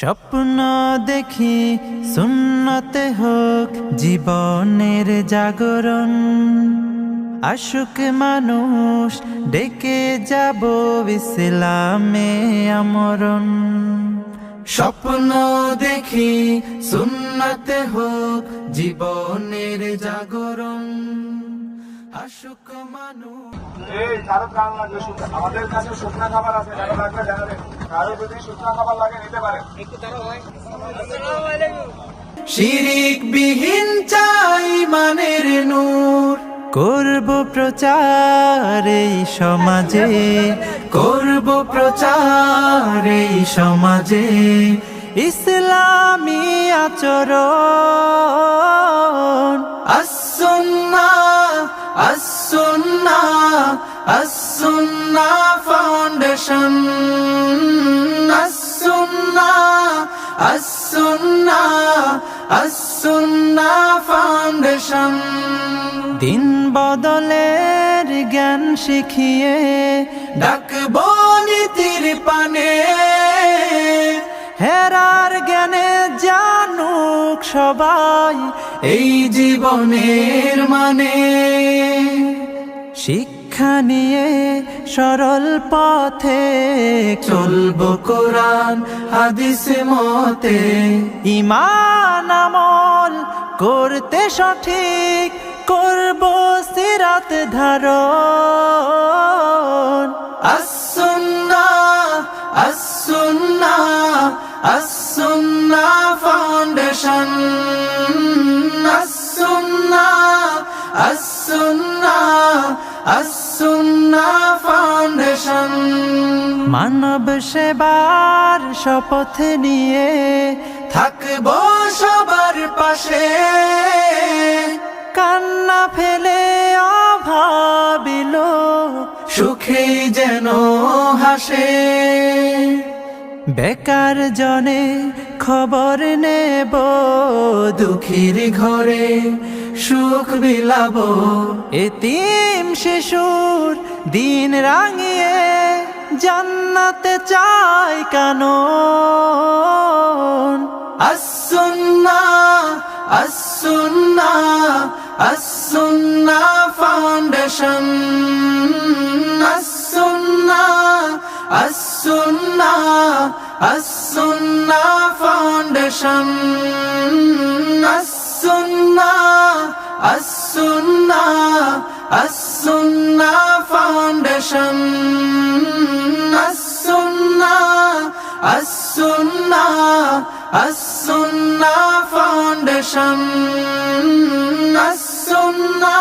স্বপ্ন দেখি সুন্নতে হোক জীবনের জাগরণ। আশুক মানুষ ডেকে যাব ইসলামে আমরণ। স্বপ্ন দেখি সুন্নতে হোক জীবনের জাগরণ। আশুক মানুষ এই কারও প্রাণ লাগবে আমাদের কাছে শুকনা খাবার আছে যারা লাগবে জানাবেন কারও যদি শুকনা খাবার লাগে নিতে পারেন শিরিক বিহীন চাই মানের নূর। করব প্রচার এই সমাজে। করব প্রচার এই সমাজে। ইসলামী আচরণ আসুন্না ফাউন্ডেশন আসুন্না আসুন্না আসুন্না ফাউন্ডেশন দিন বদলের জ্ঞান শিখিয়ে ডাকবো নীতির পানে। হেরার জ্ঞানে জানুক সবাই এই জীবনের মানে। শিক্ষা নিয়ে সরল পথে চলবো কোরআন, হাদিস, মতে। ইমান আমল করতে সঠিক, করব সিরাত ধারণ। আসুন্না আসুন্না আসুন্না ফাউন্ডেশন আসুন্না আসুন্না মানব সেবার শপথ নিয়ে থাকব সবার পাশে। কান্না ফেলে অভাবিল, সুখে যেন হাসে। বেকার জনে খবর নেব, দুঃখীর ঘরে সুখ বিলাব এতিম শিশুর দিন রাঙিয়ে জান্নাতে চাই কানন। Assunnah Assunnah Assunnah foundation Assunnah Assunnah Assunnah foundation Assunnah Assunnah Assunnah foundation السنة فاونديشن السنة